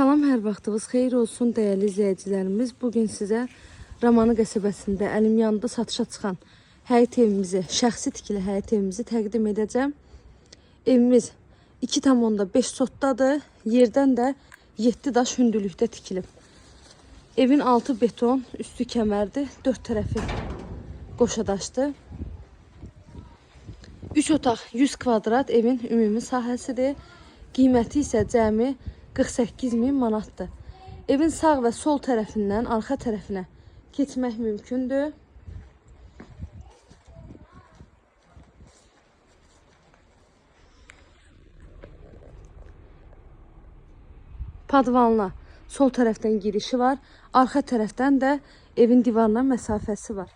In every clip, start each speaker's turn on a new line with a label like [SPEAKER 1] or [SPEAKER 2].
[SPEAKER 1] Salam, hər vaxtınız xeyir olsun dəyərli izləyicilərimiz. Bu gün sizə Ramanı qəsəbəsində əlim yanında satışa çıxan həyət evimizi, şəxsi tikili həyət evimizi təqdim edəcəm. Evimiz 2,5 sotdadır. Yerdən də 7 daş hündürlükdə tikilib. Evin altı beton, üstü kəmərdir. 4 tərəfi qoşa daşdır. 3 otaq 100 kvadrat evin ümumi sahəsidir. Qiyməti isə cəmi 48 min manatdır. Evin sağ və sol tərəfindən arxa tərəfinə keçmək mümkündür. Padvanla sol tərəfdən girişi var. Arxa tərəfdən də evin divarına məsafəsi var.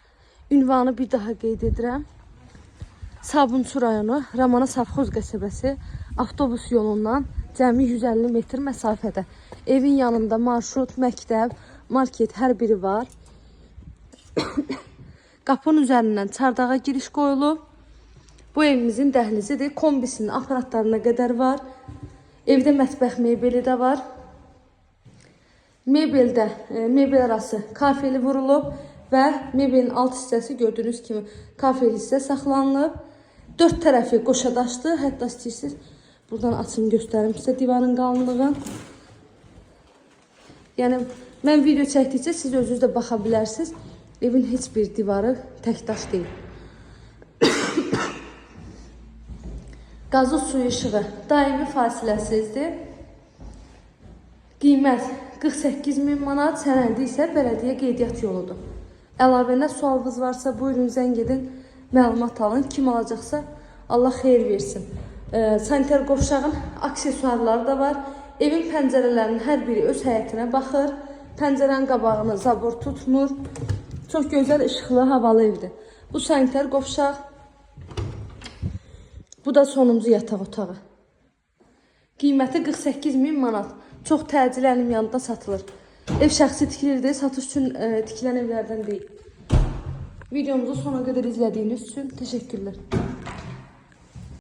[SPEAKER 1] Ünvanı bir daha qeyd edirəm. Sabunçu rayonu Ramana Savxoz qəsəbəsi avtobus yolundan cəmi 150 metr məsafədə. Evin yanında marşrut, məktəb, market hər biri var. Qapının üzərindən çardağa giriş qoyulub. Bu evimizin dəhlizidir. Kombisinin aparatlarına qədər var. Evdə mətbəx mebeli də var. Mebeldə e, mebel arası kafeli vurulub və mebelin alt hissəsi gördüyünüz kimi kafel hissə saxlanılıb. Dörd tərəfi qoşa daşdı. Hətta istəyirsiniz buradan açım göstərim sizə divarın qalınlığını. Yəni mən video çəkdikcə siz özünüz də baxa. Evin heç bir divarı tək daş deyil. Qazı suyu işığı daimi fasiləsizdir. Qiymət 48 min manat, sənədi isə bələdiyyə qeydiyyat yoludur. Əlavə nə sualınız varsa buyurun zəng edin, məlumat alın. Kim alacaqsa Allah xeyir versin. E, sanitar qovşağın aksesuarları da var. Evin pəncərələrinin hər biri öz həyətinə baxır. Pəncərənin qabağını zabor tutmur. Çox gözəl işıqlı, havalı evdir. Bu sanitar qovşaq. Bu da sonuncu yataq otağı. Qiyməti 48 min manat. Çox təcil əlim yanında satılır. Ev şəxsi tikilirdi, satış üçün e, tikilən evlərdən deyil. Videomuzu sona qədər izlədiyiniz üçün təşəkkürlər.